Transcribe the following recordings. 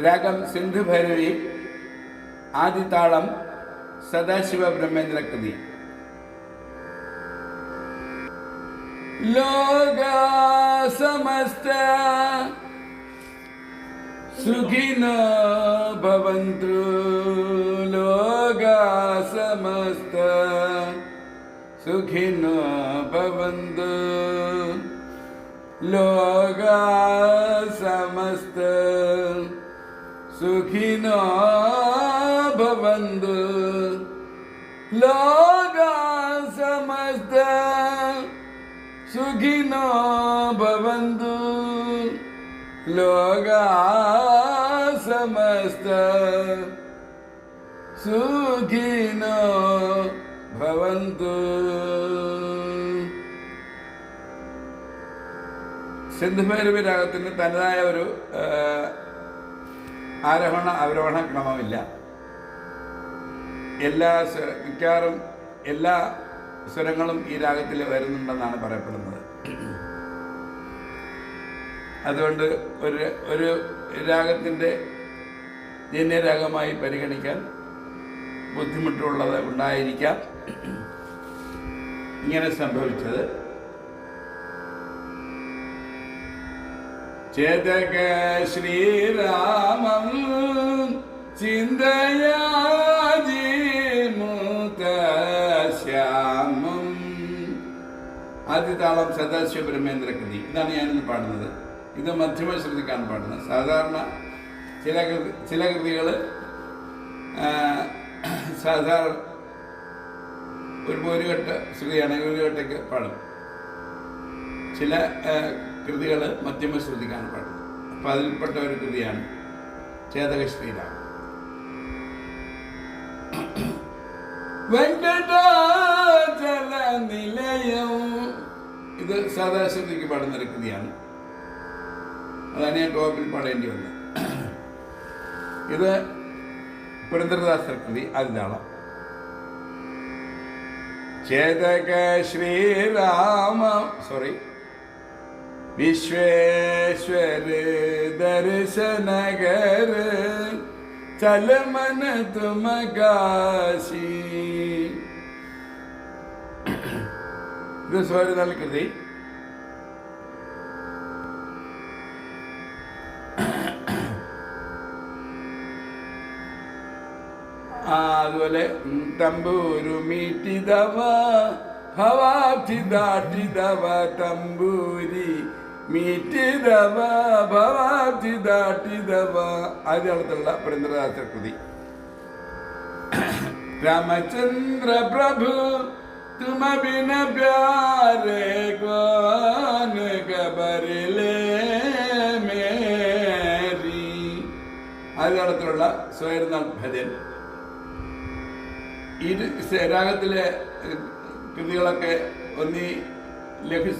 രാഗം സിന്ധു ഭൈരവി ആദിതാളം സദാശിവ ബ്രഹ്മേന്ദ്ര കൃതി ലോക സമസ്ത സുഖിനോ ഭവന്തു ലോക സമസ്ത സുഖിനോ ഭവന്തു ലോക സമസ്ത സുഖിനോ ഭവന്തു ലോക സമസ്ത സുഖിനോ ഭവന്തു ലോക സമസ്ത സുഖിനോ ഭവന്തു സിന്ധുഭൈരവി രാഗത്തിന് തനതായ ഒരു ആരോഹണ അവരോഹണ ക്രമമില്ല. എല്ലാ മിക്കവാറും എല്ലാ സ്വരങ്ങളും ഈ രാഗത്തിൽ വരുന്നുണ്ടെന്നാണ് പറയപ്പെടുന്നത്. അതുകൊണ്ട് ഒരു ഒരു രാഗത്തിന്റെ ജന്യരാഗമായി പരിഗണിക്കാൻ ബുദ്ധിമുട്ടുള്ളത് ഉണ്ടായിരിക്കാം. ഇങ്ങനെ സംഭവിച്ചത്. ചേതക ശ്രീരാമം ചിന്തയാജിമൂത്തശ്യാമം ആദ്യ താളം സദാശിവ ബ്രഹ്മേന്ദ്ര കൃതി ഇതാണ് ഞാനിന്ന് പാടുന്നത്. ഇത് മധ്യമ ശ്രുതിക്കാണ് പാടുന്നത്. സാധാരണ ചില കൃതി ചില കൃതികൾ സാധാരണ ഒരു ഒരു ഘട്ട ശ്രുതിയാണെങ്കിൽ ഒരു ഘട്ടയ്ക്ക് പാടും. ചില കൃതികൾ മധ്യമ ശ്രുതിക്കാണ് പാടുന്നത് അപ്പം അതിൽപ്പെട്ട ഒരു കൃതിയാണ് ചേതക ശ്രീരാം വെങ്കടാചല നിലയം ഇത് സദാശ്രുതിക്ക് പാടുന്ന ഒരു കൃതിയാണ്. അതാണ് ഞാൻ ടോപ്പിൽ പാടേണ്ടി വന്നത് ഇത് പുരന്ദരദാസ കൃതി അതിനാളം. ചേതക ശ്രീരാമ സോറി വിശ്വേശ്വര ദർശനഗർ ചലമന തുമ കാശി ഇത് സ്വരനൽ കൃതി ആ, അതുപോലെ ഉം, തമ്പൂരു മീട്ടിതവ ഭവാബ്ധിദാട്ടിതവ തമ്പൂരി മീറ്റിതവ അതിനടുത്തുള്ള പുരന്ദരദാസ കൃതി രാമചന്ദ്ര പ്രഭു തുമ ബിന പ്യാരേ കോന കബറിലേ മേരി അതിനടുത്തുള്ള സ്വയർനാഥ് ഭജൻ ഇരു രാഗത്തിലെ കൃതികളൊക്കെ ഒന്നി ലഘു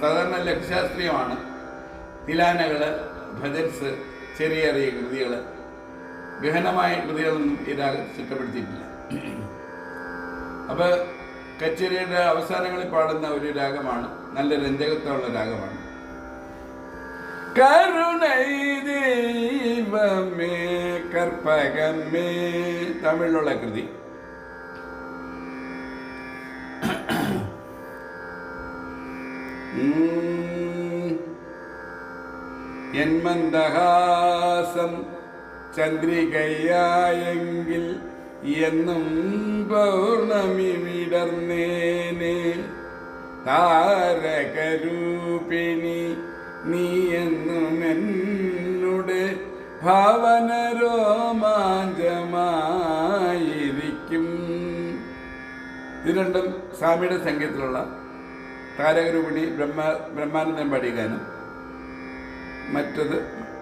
സാധാരണ ലഘുശാസ്ത്രീയമാണ്. തിലാനകൾ ഭജൻസ് ചെറിയ ചെറിയ കൃതികൾ ഗഹനമായ കൃതികളൊന്നും ഈ ചിട്ടപ്പെടുത്തിയിട്ടില്ല. അപ്പോൾ കച്ചേരിയുടെ അവസാനങ്ങളിൽ പാടുന്ന ഒരു രാഗമാണ് നല്ല രഞ്ജകത്വമുള്ള രാഗമാണ്. കരുണൈ കർപ്പകമേ തമിഴിലുള്ള കൃതി. എന്മന്ദഹാസം ചന്ദ്രികയായെങ്കിൽ എന്നും പൗർണമി വിടർന്നേനെ താരകരൂപിണി നീ എന്നും എന്നുടെ ഭാവന രോമാഞ്ചമായിരിക്കും ഇത് രണ്ടും സ്വാമിയുടെ സംഗീതത്തിലുള്ള താരകരൂപിണി ബ്രഹ്മ ബ്രഹ്മാനന്ദൻ പാടിയ ഗാനം. മറ്റത്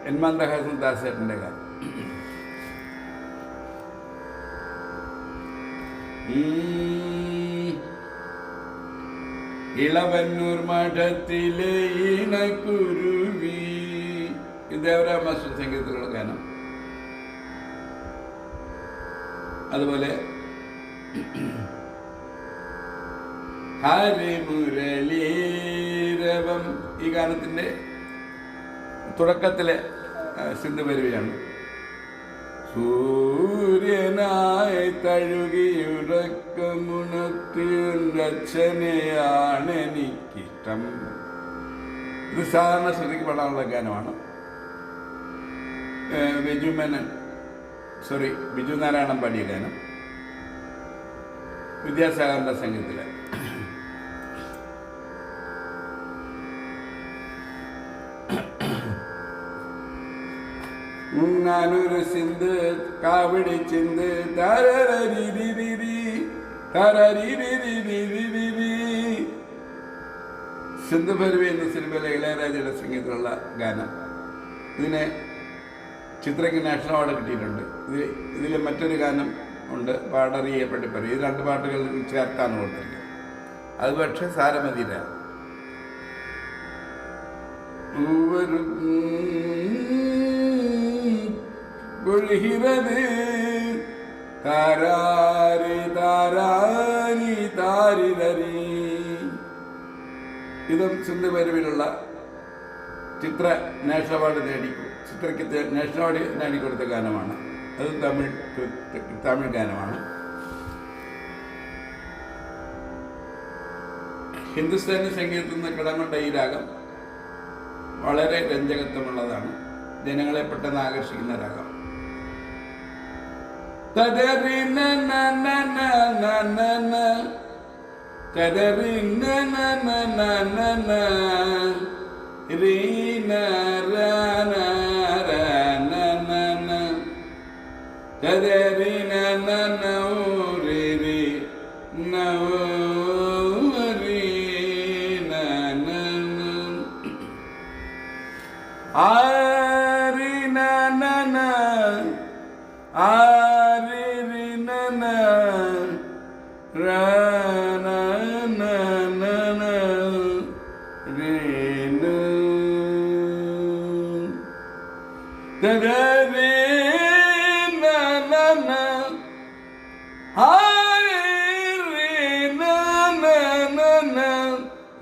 എന്മാന്തഹാസൻ ദാസേട്ടന്റെ ഗാനം. ഇളവന്നൂർ മഠത്തിലെ ഇണക്കുരുവി ദേവരാമ സംഗീതത്തിലുള്ള ഗാനം. അതുപോലെ ഹരിമുരളീരവം ഈ ഗാനത്തിന്റെ തുടക്കത്തിലെ സിന്ധു പരിവിയാണ് സൂര്യനായി തഴുകിയുറക്കമുണർത്തിയുറച്ചനെയാണ് എനിക്കിഷ്ടം ഇത് സാധാരണ ശ്രുതിക്ക് പാടാനുള്ള ഗാനമാണ്. ബിജുമേനൻ ബിജു മേനൻ സോറി ബിജു നാരായണൻ പാടിയ ഗാനം. വിദ്യാസാഗറിന്റെ സംഗീതത്തിലെ. ഞാനൊരു സിന്ത് കാവടി ചിന്ത്. സിന്ധു ഭരവി എന്ന സിനിമയിലെ ഇളയരാജയുടെ സംഗീതമുള്ള ഗാനം. ഇതിനെ ചിത്രയ്ക്ക് നാഷണൽ അവാർഡ് കിട്ടിയിട്ടുണ്ട്. ഇത് ഇതിൽ മറ്റൊരു ഗാനം ഉണ്ട് പാടറിയെ പട്ടിപ്പറി ഈ രണ്ട് പാട്ടുകൾ ചേർത്താണ് കൊടുത്തിരിക്കുന്നത് അത് പക്ഷേ സാരമതിയില്ല ഒഴുകിയത് താരാരി താരാരി താരിതരി ഇതും സിന്ധു പരുവിലുള്ള ചിത്ര നാഷണൽ അവാർഡ് നേടി ചിത്രയ്ക്ക് നാഷണൽ അവാർഡ് നേടിക്കൊടുത്ത ഗാനമാണ്. അത് തമിഴ് തമിഴ് ഗാനമാണ്. ഹിന്ദുസ്ഥാനി സംഗീതത്തിൽ നിന്ന് കിടങ്ങുണ്ട ഈ രാഗം വളരെ രഞ്ജകത്വമുള്ളതാണ്. ജനങ്ങളെ പെട്ടെന്ന് ആകർഷിക്കുന്ന രാഗം. തദരി ന ന ന ന ന ന ന. തദരി ന ന ന ന ന ന. രീ ന ര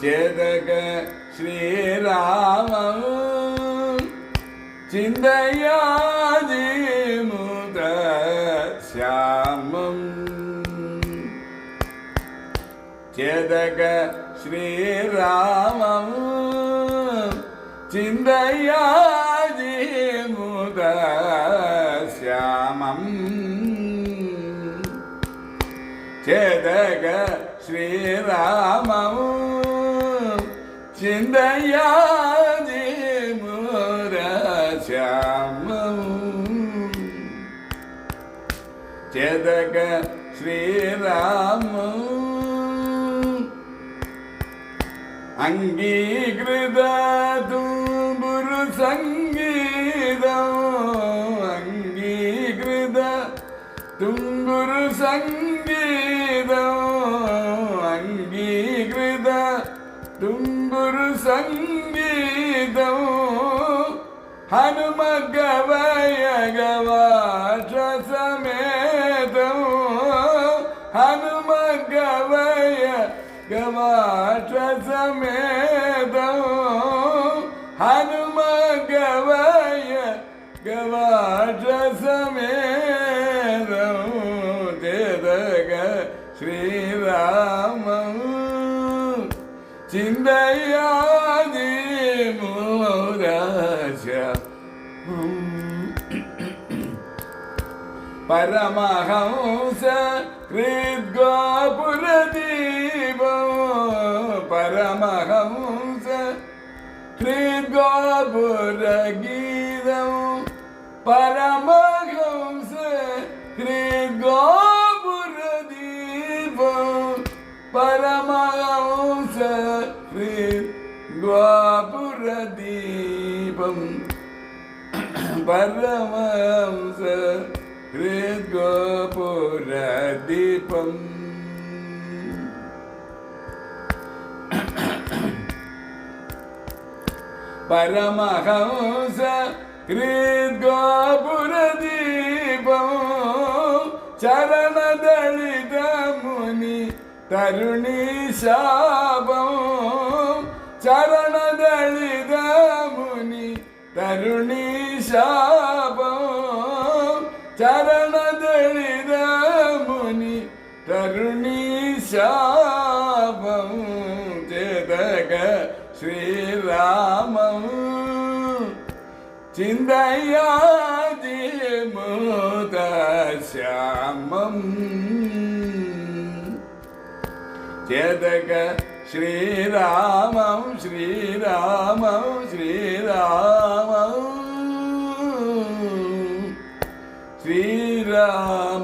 ചേതക ശ്രീരാമം ചിന്തയാജി മുത ശ്യാമം ചേതക ശ്രീരാമം ചിന്തയാജി മുത ശ്യാമം ചേതക ശ്രീരാമം ചേതക ശ്രീരാമം. അംഗീകൃത തുമ്പുരു സംഗീതം. അംഗീകൃത തുമ്പുരു സംഗീതം. హనుమ గవయ గవాచ సమేతం హనుమ గవయ గవాచ సమేత പരമഹംസ ഹൃദ്ഗോപുരദീപം പരമഹംസ ഹൃദ്ഗോപുരഗീതം പരമഹംസ ഹൃദ്ഗോപുരദീപം പരമഹംസ ഹൃദ്ഗോപുരദീപം പരമഹംസ ഹൃദ്ഗോപുരദീപം ചരണദളിത മുനി തരുണി ശാപം ചരണദളിത മുനി തരുണി ശാപം ചരണദളിത മുനി തരുണി ശാപം ചേതക ശ്രീരാമം. ചിന്തയാതിമുദശ്യാമം. ചേതക ശ്രീരാമം ശ്രീരാമം ശ്രീരാമം ശ്രീരാമം ശ്രീരാമം. Um,